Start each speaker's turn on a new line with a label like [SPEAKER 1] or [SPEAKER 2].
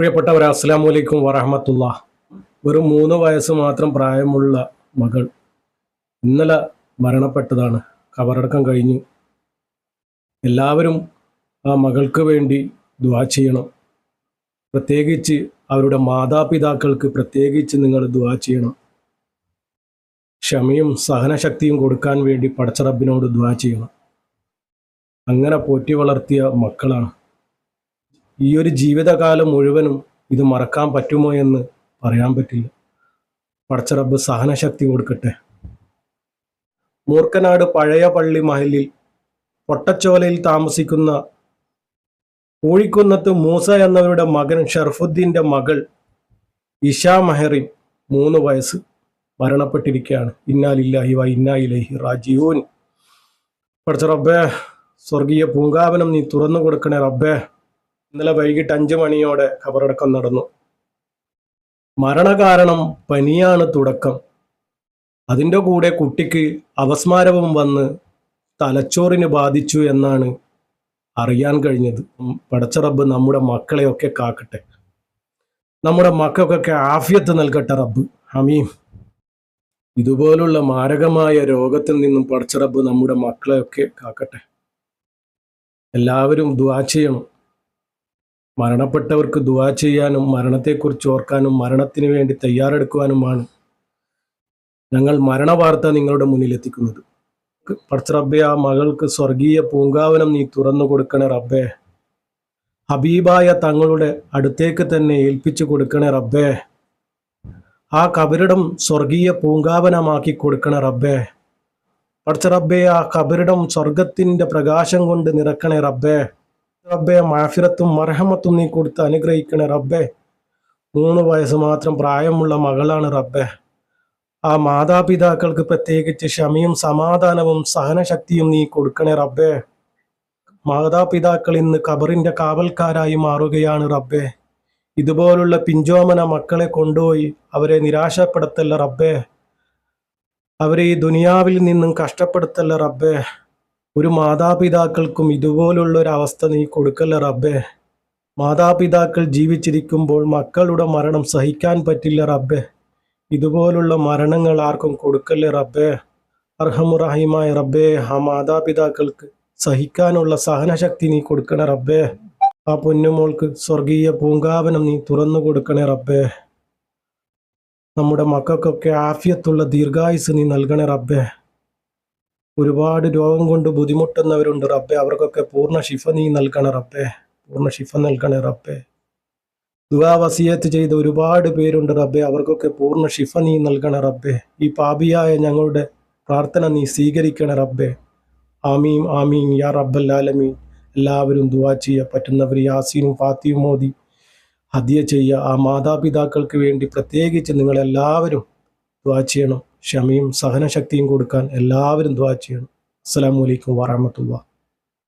[SPEAKER 1] പ്രിയപ്പെട്ടവരെ അസ്സാം വലൈക്കും വറഹമത്തുള്ള. ഒരു മൂന്ന് വയസ്സ് മാത്രം പ്രായമുള്ള മകൾ ഇന്നലെ മരണപ്പെട്ടതാണ്. കബറടക്കം കഴിഞ്ഞു. എല്ലാവരും ആ മകൾക്ക് വേണ്ടി ദുവാ ചെയ്യണം. പ്രത്യേകിച്ച് അവരുടെ മാതാപിതാക്കൾക്ക് പ്രത്യേകിച്ച് നിങ്ങൾ ദുവാ ചെയ്യണം. ക്ഷമയും സഹനശക്തിയും കൊടുക്കാൻ വേണ്ടി പടച്ചറബിനോട് ദുവാ ചെയ്യണം. അങ്ങനെ പോറ്റി വളർത്തിയ മക്കളാണ്. ഈ ഒരു ജീവിതകാലം മുഴുവനും ഇത് മറക്കാൻ പറ്റുമോ എന്ന് പറയാൻ പറ്റില്ല. പടച്ചറബ് സഹനശക്തി കൊടുക്കട്ടെ. മൂർക്കനാട് പഴയ പള്ളി മഹലിൽ പൊട്ടച്ചോലയിൽ താമസിക്കുന്ന പൂഴിക്കുന്നത്ത് മൂസ എന്നവരുടെ മകൻ ഷർഫുദ്ദീന്റെ മകൾ ഇഷാ മെഹറിൻ മൂന്ന് വയസ്സ് മരണപ്പെട്ടിരിക്കുകയാണ്. ഇന്നാലില്ലാഹി വ ഇന്നായിലഹി റാജീവൂൻ പഠിച്ച റബ്ബേ സ്വർഗീയ പൂങ്കാവനം നീ തുറന്നു കൊടുക്കണേ റബ്ബേ. ഇന്നലെ വൈകിട്ട് അഞ്ചു മണിയോടെ ഖബറടക്കം നടന്നു. മരണകാരണം പനിയാണ് തുടക്കം. അതിന്റെ കൂടെ കുട്ടിക്ക് അവസ്മാരവും വന്ന് തലച്ചോറിന് ബാധിച്ചു എന്നാണ് അറിയാൻ കഴിഞ്ഞത്. പടച്ചറബ് നമ്മുടെ മക്കളെയൊക്കെ കാക്കട്ടെ. നമ്മുടെ മക്കൾക്കൊക്കെ ആഫിയത്ത് നൽകട്ടെ റബ്ബ്. ഹമീം. ഇതുപോലുള്ള മാരകമായ രോഗത്തിൽ നിന്നും പടച്ച റബ്ബ് നമ്മുടെ മക്കളെയൊക്കെ കാക്കട്ടെ. എല്ലാവരും ദ്വാ ചെയ്യണം. മരണപ്പെട്ടവർക്ക് ദുആ ചെയ്യാനും മരണത്തെക്കുറിച്ച് ഓർക്കാനും മരണത്തിന് വേണ്ടി തയ്യാറെടുക്കുവാനുമാണ് ഞങ്ങൾ മരണവാർത്ത നിങ്ങളുടെ മുന്നിൽ എത്തിക്കുന്നത്. പടച്ച റബ്ബെ ആ മകൾക്ക് സ്വർഗീയ പൂങ്കാവനം നീ തുറന്നു കൊടുക്കണേ റബ്ബേ. ഹബീബായ തങ്ങളുടെ അടുത്തേക്ക് തന്നെ ഏൽപ്പിച്ചു കൊടുക്കണേ റബ്ബേ. ആ കബരിടം സ്വർഗീയ പൂങ്കാവനമാക്കി കൊടുക്കണേ റബ്ബേ. പടച്ച റബ്ബെ ആ കബരിടം സ്വർഗത്തിന്റെ പ്രകാശം കൊണ്ട് നിറക്കണേ റബ്ബേ. റബ്ബെ മാഫിറത്തും മർഹമത്തും നീ കൊടുത്ത് അനുഗ്രഹിക്കണേ റബ്ബെ. മൂന്ന് വയസ്സ് മാത്രം പ്രായമുള്ള മകളാണ് റബ്ബെ. ആ മാതാപിതാക്കൾക്ക് പ്രത്യേകിച്ച് ക്ഷമയും സമാധാനവും സഹനശക്തിയും നീ കൊടുക്കണേ റബ്ബേ. മാതാപിതാക്കൾ ഇന്ന് ഖബറിന്റെ കാവൽക്കാരായി മാറുകയാണ് റബ്ബേ. ഇതുപോലുള്ള പിഞ്ചോമന മക്കളെ കൊണ്ടുപോയി അവരെ നിരാശപ്പെടുത്തല്ല റബ്ബേ. അവരെ ഈ ദുനിയാവിൽ നിന്നും കഷ്ടപ്പെടുത്തല്ല റബ്ബേ. ഒരു മാതാപിതാക്കൾക്കും ഇതുപോലുള്ള ഒരു അവസ്ഥ നീ കൊടുക്കല്ല റബ്ബേ. മാതാപിതാക്കൾ ജീവിച്ചിരിക്കുമ്പോൾ മക്കളുടെ മരണം സഹിക്കാൻ പറ്റില്ല റബ്ബേ. ഇതുപോലുള്ള മരണങ്ങൾ ആർക്കും കൊടുക്കല്ലേ റബ്ബേ. അർഹമുറഹിമായ റബ്ബേ ആ മാതാപിതാക്കൾക്ക് സഹിക്കാനുള്ള സഹനശക്തി നീ കൊടുക്കണേ റബ്ബേ. ആ പൊന്നുമോൾക്ക് സ്വർഗീയ പൂങ്കാവനം നീ തുറന്നു കൊടുക്കണേ റബ്ബേ. നമ്മുടെ മക്കൾക്കൊക്കെ ആഫിയത്തുള്ള ദീർഘായുസ് നീ നൽകണേ റബ്ബേ. ഒരുപാട് രോഗം കൊണ്ട് ബുദ്ധിമുട്ടുന്നവരുണ്ട് റബ്ബെ. അവർക്കൊക്കെ പൂർണ ഷിഫ നീ നൽകണേ റബ്ബേ. പൂർണ ഷിഫ നൽകണേ റബ്ബേ. ദുആ വസിയത്ത് ചെയ്ത ഒരുപാട് പേരുണ്ട് റബ്ബെ. അവർക്കൊക്കെ പൂർണ ഷിഫ നീ നൽകണേ റബ്ബേ. ഈ പാപിയായ ഞങ്ങളുടെ പ്രാർത്ഥന നീ സ്വീകരിക്കണേ റബ്ബേ. ആമീം ആമീം യാ റബ്ബല്ലാലമീൻ എല്ലാവരും ദുവാ ചെയ്യുക പറ്റുന്നവർ യാസീനും ഫാത്തിയും മോദി ഹദ്യ ചെയ്യുക. ആ മാതാപിതാക്കൾക്ക് വേണ്ടി പ്രത്യേകിച്ച് നിങ്ങളെല്ലാവരും ദുവാ ചെയ്യണം. ക്ഷമയും സഹനശക്തിയും കൊടുക്കാൻ എല്ലാവരും ദ്വാ ചെയ്യണം. അസ്സാം അലൈക്കും വറഹമത്തുള്ള